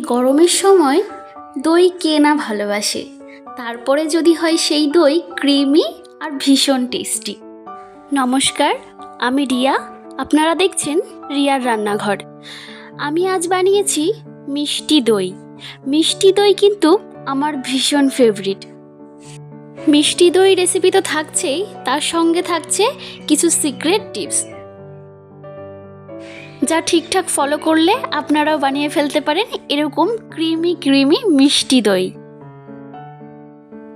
গরমের সময় দই কে না ভালোবাসে? তারপরে যদি হয় সেই দই ক্রিমি আর ভীষণ টেস্টি। নমস্কার, আমি রিয়া। আপনারা দেখছেন রিয়ার রান্নাঘর। আমি আজ বানিয়েছি মিষ্টি দই। মিষ্টি দই কিন্তু আমার ভীষণ ফেভারিট মিষ্টি দই রেসিপি তো থাকছেই, তার সঙ্গে থাকছে কিছু সিক্রেট টিপস যা ঠিকঠাক ফলো করলে আপনারাও বানিয়ে ফেলতে পারেন এরকম ক্রিমি ক্রিমি মিষ্টি দই।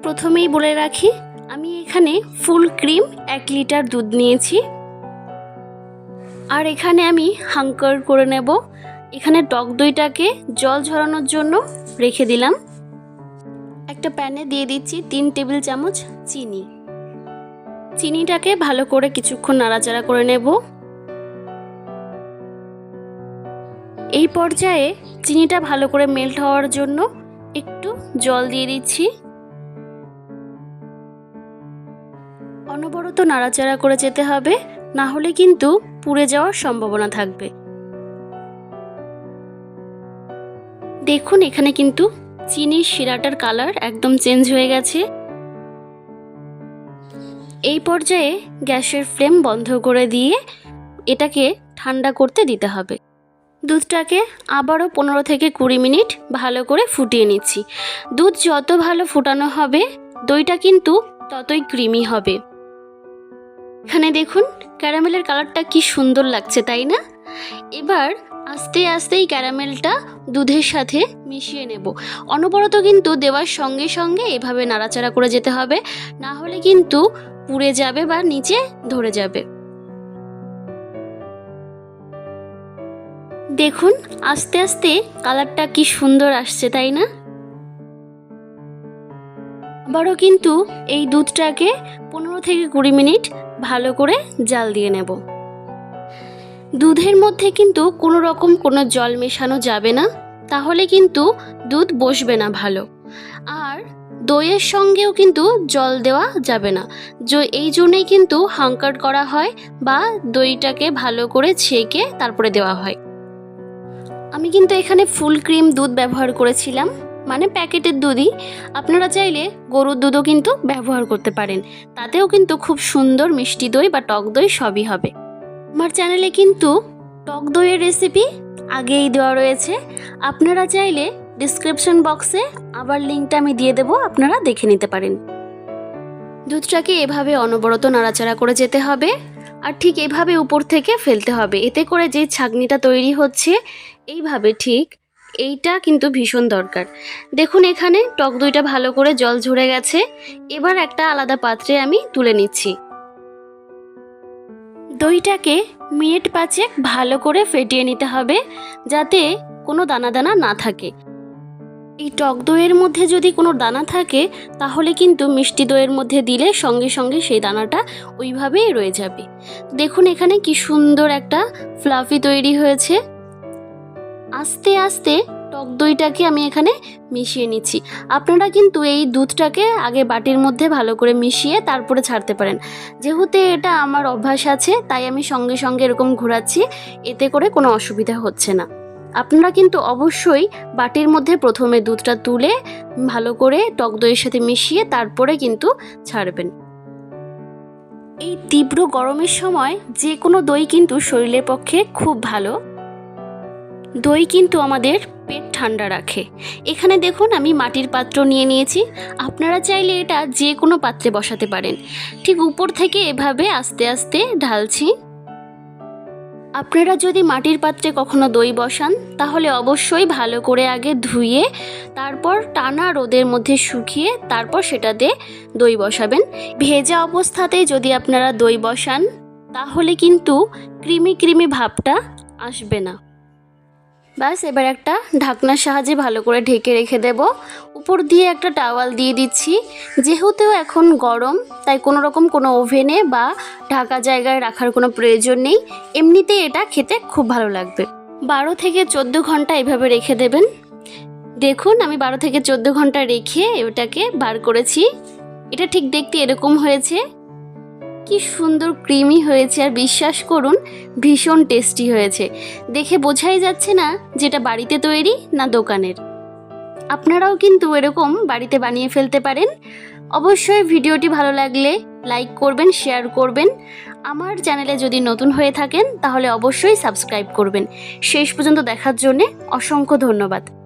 প্রথমেই বলে রাখি, আমি এখানে ফুল ক্রিম এক লিটার দুধ নিয়েছি। আর এখানে আমি হাঙ্কার করে নেব। এখানে টক দইটাকে জল ঝরানোর জন্য রেখে দিলাম। একটা প্যানে দিয়ে দিচ্ছি তিন টেবিল চামচ চিনি। চিনিটাকে ভালো করে কিছুক্ষণ নাড়াচাড়া করে নেব। এই পর্যায়ে চিনিটা ভালো করে মেল্ট হওয়ার জন্য একটু জল দিয়ে দিচ্ছি। অনবরত নাড়াচাড়া করে যেতে হবে, না হলে কিন্তু পুড়ে যাওয়ার সম্ভাবনা থাকবে। দেখুন, এখানে কিন্তু চিনির শিরাটার কালার একদম চেঞ্জ হয়ে গেছে। এই পর্যায়ে গ্যাসের ফ্লেম বন্ধ করে দিয়ে এটাকে ঠান্ডা করতে দিতে হবে। দুধটাকে আবারও পনেরো থেকে কুড়ি মিনিট ভালো করে ফুটিয়ে নিচ্ছি। দুধ যত ভালো ফুটানো হবে, দইটা কিন্তু ততই ক্রিমি হবে। এখানে দেখুন, ক্যারামেলের কালারটা কি সুন্দর লাগছে, তাই না? এবার আস্তে আস্তে এই ক্যারামেলটা দুধের সাথে মিশিয়ে নেব। অনবরত কিন্তু দেওয়ার সঙ্গে সঙ্গে এভাবে নাড়াচাড়া করে যেতে হবে, না হলে কিন্তু পুড়ে যাবে বা নিচে ধরে যাবে। দেখুন, আস্তে আস্তে কালারটা কি সুন্দর আসছে, তাই না? আবারও কিন্তু এই দুধটাকে পনেরো থেকে কুড়ি মিনিট ভালো করে জাল দিয়ে নেব। দুধের মধ্যে কিন্তু কোনো রকম কোনো জল মেশানো যাবে না, তাহলে কিন্তু দুধ বসবে না ভালো। আর দইয়ের সঙ্গেও কিন্তু জল দেওয়া যাবে না। এই জন্যই কিন্তু হাঙ্কার করা হয় বা দইটাকে ভালো করে ছেঁকে তারপরে দেওয়া হয়। আমি কিন্তু এখানে ফুল ক্রিম দুধ ব্যবহার করেছিলাম মানে প্যাকেটের দুধই। আপনারা চাইলে গরুর দুধও কিন্তু ব্যবহার করতে পারেন। তাতেও কিন্তু খুব সুন্দর মিষ্টি দই বা টক দই সবই হবে। আমার চ্যানেলে কিন্তু টক দইয়ের রেসিপি আগেই দেওয়া রয়েছে। আপনারা চাইলে ডিসক্রিপশন বক্সে আবার লিঙ্কটা আমি দিয়ে দেবো, আপনারা দেখে নিতে পারেন। দুধটাকে এভাবে অনবরত নাড়াচাড়া করে যেতে হবে। আর ঠিক এভাবে উপর থেকে ফেলতে হবে। এতে করে যে ছাগনিটা তৈরি হচ্ছে, এইভাবে ঠিক এইটা কিন্তু ভীষণ দরকার। দেখুন এখানে টক দইটা ভালো করে জল ঝরে গেছে। এবার একটা আলাদা পাত্রে আমি তুলে নিচ্ছি। দইটাকে মিনিট পাঁচেক ভালো করে ফেটিয়ে নিতে হবে, যাতে কোনো দানা দানা না থাকে। এই টক দইয়ের মধ্যে যদি কোনো দানা থাকে, তাহলে কিন্তু মিষ্টি দইয়ের মধ্যে দিলে সঙ্গে সঙ্গে সেই দানাটা ওইভাবেই রয়ে যাবে। দেখুন এখানে কি সুন্দর একটা ফ্লাফি তৈরি হয়েছে। আস্তে আস্তে টক দইটাকে আমি এখানে মিশিয়ে নিচ্ছি। আপনারা কিন্তু এই দুধটাকে আগে বাটির মধ্যে ভালো করে মিশিয়ে তারপরে ছাড়তে পারেন। যেহেতু এটা আমার অভ্যাস আছে, তাই আমি সঙ্গে সঙ্গে এরকম ঘোরাচ্ছি, এতে করে কোনো অসুবিধা হচ্ছে না। আপনারা কিন্তু অবশ্যই বাটির মধ্যে প্রথমে দুধটা তুলে ভালো করে টক দইয়ের সাথে মিশিয়ে তারপরে কিন্তু ছাড়বেন। এই তীব্র গরমের সময় যে কোনো দই কিন্তু শরীরের পক্ষে খুব ভালো। দই কিন্তু আমাদের পেট ঠান্ডা রাখে। এখানে দেখুন আমি মাটির পাত্র নিয়ে নিয়েছি। আপনারা চাইলে এটা যে কোনো পাত্রে বসাতে পারেন। ঠিক উপর থেকে এভাবে আস্তে আস্তে ঢালছি। আপনারা যদি মাটির পাত্রে কখনো দই বসান, তাহলে অবশ্যই ভালো করে আগে ধুয়ে, তারপর টানা রোদের মধ্যে শুকিয়ে তারপর সেটাতে দই বসাবেন। ভেজা অবস্থাতেই যদি আপনারা দই বসান, তাহলে কিন্তু ক্রিমি ক্রিমি ভাবটা আসবে না। ব্যাস, এবার একটা ঢাকনার সাহায্যে ভালো করে ঢেকে রেখে দেব। উপর দিয়ে একটা টাওয়াল দিয়ে দিচ্ছি। যেহেতু এখন গরম, তাই কোনো রকম কোনো ওভেনে বা ঢাকা জায়গায় রাখার কোনো প্রয়োজন নেই। এমনিতেই এটা খেতে খুব ভালো লাগবে। বারো থেকে চোদ্দ ঘণ্টা এভাবে রেখে দেবেন। দেখুন, আমি বারো থেকে চোদ্দ ঘণ্টা রেখে এটাকে বার করেছি। এটা ঠিক দেখতে এরকম হয়েছে। কি সুন্দর ক্রিমি হয়েছে আর বিশ্বাস করুন, ভীষণ টেস্টি হয়েছে। দেখে বোঝাই যাচ্ছে না যেটা বাড়িতে তৈরি না দোকানের। আপনারাও কিন্তু এরকম বাড়িতে বানিয়ে ফেলতে পারেন। অবশ্যই ভিডিওটি ভালো লাগলে লাইক করবেন শেয়ার করবেন। আমার চ্যানেলে যদি নতুন হয়ে থাকেন, তাহলে অবশ্যই সাবস্ক্রাইব করবেন। শেষ পর্যন্ত দেখার জন্যে অসংখ্য ধন্যবাদ।